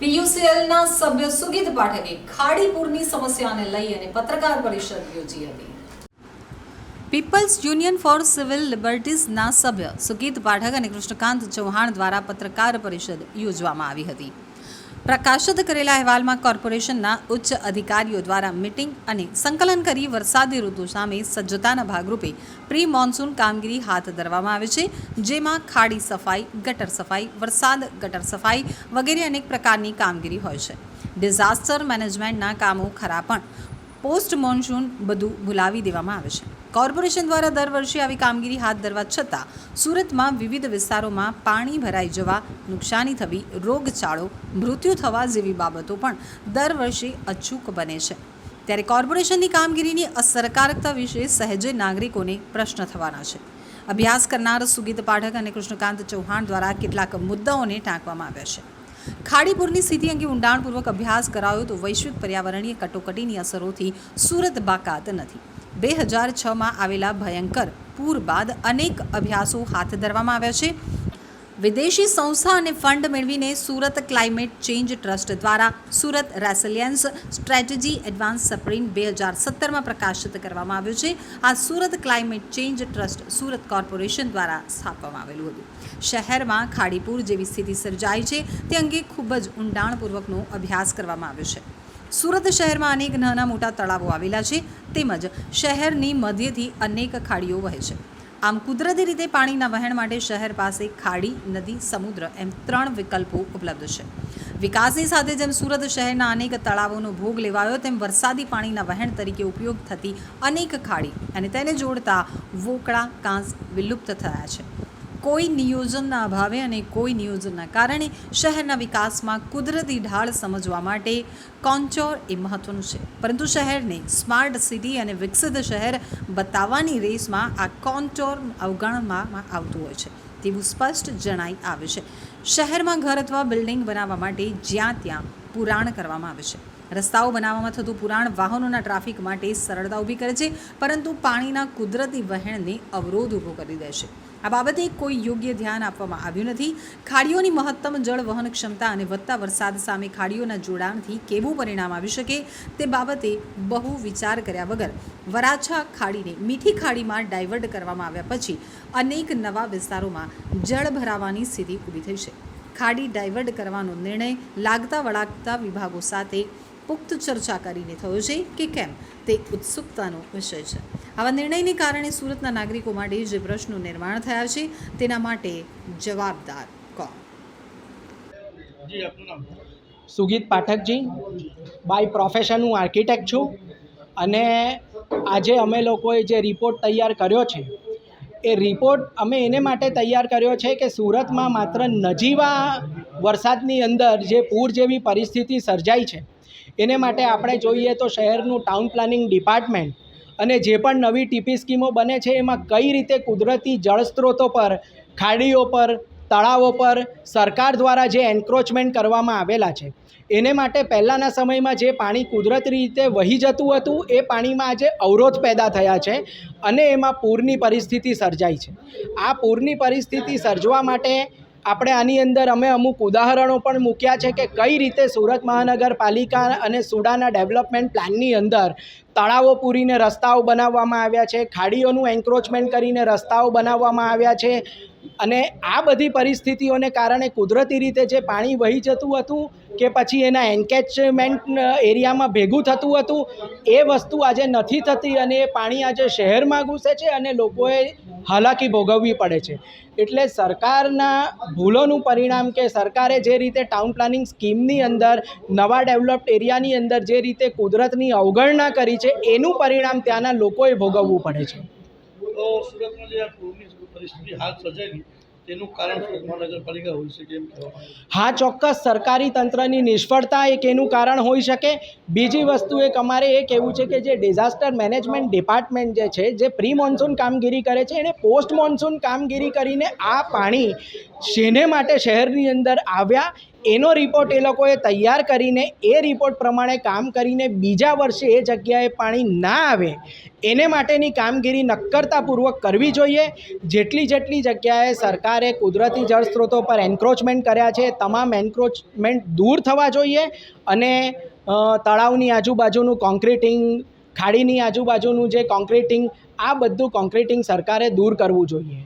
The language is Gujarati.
પીયુસીએલના સભ્ય સુગીત પાઠકે ખાડીપુરની સમસ્યાને લઈ અને પત્રકાર પરિષદ યોજી હતી. પીપલ્સ યુનિયન ફોર સિવિલ લિબર્ટીઝના સભ્ય સુગીત પાઠક અને કૃષ્ણકાંત ચૌહાણ દ્વારા પત્રકાર પરિષદ યોજવામાં આવી હતી. પ્રકાશિત કરેલા અહેવાલમાં કોર્પોરેશનના ઉચ્ચ અધિકારીઓ દ્વારા મિટિંગ અને સંકલન કરી વરસાદી ઋતુ સામે સજ્જતાના ભાગરૂપે પ્રી મોન્સૂન કામગીરી હાથ ધરવામાં આવે છે, જેમાં ખાડી સફાઈ, ગટર સફાઈ, વરસાદ, ગટર સફાઈ વગેરે અનેક પ્રકારની કામગીરી હોય છે. ડિઝાસ્ટર મેનેજમેન્ટના કામો ખરા પણ પોસ્ટ મોન્સૂન બધું ભૂલાવી દેવામાં આવે છે. કોર્પોરેશન દ્વારા દર વર્ષે આવી કામગીરી હાથ ધરવા છતાં સુરતમાં વિવિધ વિસ્તારોમાં પાણી ભરાઈ જવા નુકસાની થવી, રોગચાળો, મૃત્યુ થવા જેવી બાબતો પણ દર વર્ષે અચૂક બને છે. ત્યારે કોર્પોરેશનની કામગીરીની અસરકારકતા વિશે સહેજે નાગરિકોને પ્રશ્ન થવાના છે. અભ્યાસ કરનાર સુગીત પાઠક અને કૃષ્ણકાંત ચૌહાણ દ્વારા કેટલાક મુદ્દાઓને ટાંકવામાં આવ્યા છે. ખાડીપુરની સ્થિતિ અંગે ઊંડાણપૂર્વક અભ્યાસ કરાયો તો વૈશ્વિક પર્યાવરણીય કટોકટીની અસરોથી સુરત બાકાત નથી. બે હજાર છમાં આવેલા ભયંકર પૂર બાદ અનેક અભ્યાસો હાથ ધરવામાં આવ્યા છે. વિદેશી સંસ્થા અને ફંડ મેળવીને સુરત ક્લાઇમેટ ચેન્જ ટ્રસ્ટ દ્વારા Surat resilience strategy advance sprint બે હજાર સત્તરમાં પ્રકાશિત કરવામાં આવ્યું છે. આ Surat climate change trust Surat corporation દ્વારા સ્થાપવામાં આવેલું હતું. શહેરમાં ખાડીપુર જેવી સ્થિતિ સર્જાઈ છે. તે અંગે ખૂબ જ ઊંડાણપૂર્વકનો અભ્યાસ કરવામાં આવ્યો છે. સુરત શહેરમાં અનેક નાના મોટા તળાવો આવેલા છે, તેમજ શહેરની મધ્યથી અનેક ખાડીઓ વહે છે. આમ કુદરતી રીતે પાણીના વહેણ માટે શહેર પાસે ખાડી, નદી, સમુદ્ર એમ ત્રણ વિકલ્પો ઉપલબ્ધ છે. વિકાસની સાથે જેમ સુરત શહેરના અનેક તળાવોનો ભોગ લેવાયો, તેમ વરસાદી પાણીના વહેણ તરીકે ઉપયોગ થતી અનેક ખાડી અને તેને જોડતા વોકળા, કાંસ વિલુપ્ત થયા છે. કોઈ નિયોજનના અભાવે અને કોઈ નિયોજનના કારણે શહેરના વિકાસમાં કુદરતી ઢાળ સમજવા માટે કોન્ચોર એ મહત્વનું છે. પરંતુ શહેરને સ્માર્ટ સિટી અને વિકસિત શહેર બતાવવાની રેસમાં આ કોન્ચોર અવગણવામાં આવતું હોય છે તેવું સ્પષ્ટ જણાઈ આવે છે. શહેરમાં ઘર અથવા બિલ્ડિંગ બનાવવા માટે જ્યાં ત્યાં પુરાણ કરવામાં આવે છે. રસ્તાઓ બનાવવામાં થતું પુરાણ વાહનોના ટ્રાફિક માટે સરળતા ઊભી કરે છે, પરંતુ પાણીના કુદરતી વહેણને અવરોધ ઊભો કરી દે છે. આ બાબતે કોઈ યોગ્ય ધ્યાન આપવામાં આવ્યું નથી. ખાડીઓની મહત્તમ જળ વહન ક્ષમતા અને વધતા વરસાદ સામે ખાડીઓના જોડાણથી કેવું પરિણામ આવી શકે તે બાબતે બહુ વિચાર કર્યા વગર વરાછા ખાડીને મીઠી ખાડીમાં ડાયવર્ટ કરવામાં આવ્યા પછી અનેક નવા વિસ્તારોમાં જળ ભરાવાની સ્થિતિ ઊભી થઈ છે. ખાડી ડાયવર્ટ કરવાનો નિર્ણય લાગતા વળાગતા વિભાગો સાથે પુખ્ત ચર્ચા કરીને થયો છે કે કેમ તે ઉત્સુકતાનો વિષય છે. આવા નિર્ણયને કારણે સુરતના નાગરિકો માટે જે પ્રશ્નો નિર્માણ થયા છે તેના માટે જવાબદાર કોણ? જી આપનું સુગીત પાઠકજી. બાય પ્રોફેશન હું આર્કિટેક્ટ છું અને આજે અમે લોકોએ જે રિપોર્ટ તૈયાર કર્યો છે એ રિપોર્ટ અમે એને માટે તૈયાર કર્યો છે કે સુરતમાં માત્ર નજીવા વરસાદની અંદર જે પૂર જેવી પરિસ્થિતિ સર્જાઈ છે, એને માટે આપણે જોઈએ તો શહેરનું ટાઉન પ્લાનિંગ ડિપાર્ટમેન્ટ અને જે પણ નવી ટીપી સ્કીમો બને છે, એમાં કઈ રીતે કુદરતી જળ સ્ત્રોતો પર, ખાડીઓ પર, તળાવો પર સરકાર દ્વારા જે એન્ક્રોચમેન્ટ કરવામાં આવેલા છે, એને માટે પહેલાંના સમયમાં જે પાણી કુદરતી રીતે વહી જતું હતું, એ પાણીમાં આજે અવરોધ પેદા થયા છે અને એમાં પૂરની પરિસ્થિતિ સર્જાઈ છે. આ પૂરની પરિસ્થિતિ સર્જવા માટે આપણે આની અંદર અમે અમુક ઉદાહરણો પણ મૂક્યા છે કે કઈ રીતે સુરત મહાનગરપાલિકા અને સુડાના ડેવલપમેન્ટ પ્લાનની અંદર તળાવો પૂરીને રસ્તાઓ બનાવવામાં આવ્યા છે, ખાડીઓનું એન્ક્રોચમેન્ટ કરીને રસ્તાઓ બનાવવામાં આવ્યા છે અને આ બધી પરિસ્થિતિઓને કારણે કુદરતી રીતે જે પાણી વહી જતું હતું કે પછી એના એન્કેચમેન્ટ એરિયામાં ભેગું થતું હતું, એ વસ્તુ આજે નથી થતી અને એ પાણી આજે શહેરમાં ઘૂસે છે અને લોકોએ હાલાકી ભોગવવી પડે છે. એટલે સરકારના ભૂલોનું પરિણામ કે સરકારે જે રીતે ટાઉન પ્લાનિંગ સ્કીમની અંદર, નવા ડેવલપ્ડ એરિયાની અંદર જે રીતે કુદરતની અવગણના કરી છે એનું પરિણામ ત્યાંના લોકોએ ભોગવવું પડે છે તો સુરતમાં જે આ પૂરની પરિસ્થિતિ હાલ સર્જાયેલી તેનું કારણ મહાનગરપાલિકા હોઈ શકે એમ કહેવામાં આવે છે. હા ચોક્કસ સરકારી તંત્રની નિષ્ફળતા એક એનું કારણ હોઈ શકે બીજી વસ્તુ એક અમારે એ કહેવું છે કે જે ડિઝાસ્ટર મેનેજમેન્ટ ડિપાર્ટમેન્ટ જે છે જે પ્રી મોન્સૂન કામગીરી કરે છે એને પોસ્ટ મોન્સૂન કામગીરી કરીને આ પાણી શેને માટે શહેરની અંદર આવ્યા? એનો રિપોર્ટ એ લોકોએ તૈયાર કરીને, એ રિપોર્ટ પ્રમાણે કામ કરીને બીજા વર્ષે એ જગ્યાએ પાણી ના આવે. એને માટેની કામગીરી નક્કરતાપૂર્વક કરવી જોઈએ. જેટલી જેટલી જગ્યાએ સરકારે કુદરતી જળ સ્ત્રોતો પર એન્ક્રોચમેન્ટ કર્યા છે, તમામ એન્ક્રોચમેન્ટ દૂર થવા જોઈએ અને તળાવની આજુબાજુનું કોન્ક્રીટિંગ ખાડીની આજુબાજુનું જે કોન્ક્રીટિંગ આ બધું કોન્ક્રીટિંગ સરકારે દૂર કરવું જોઈએ.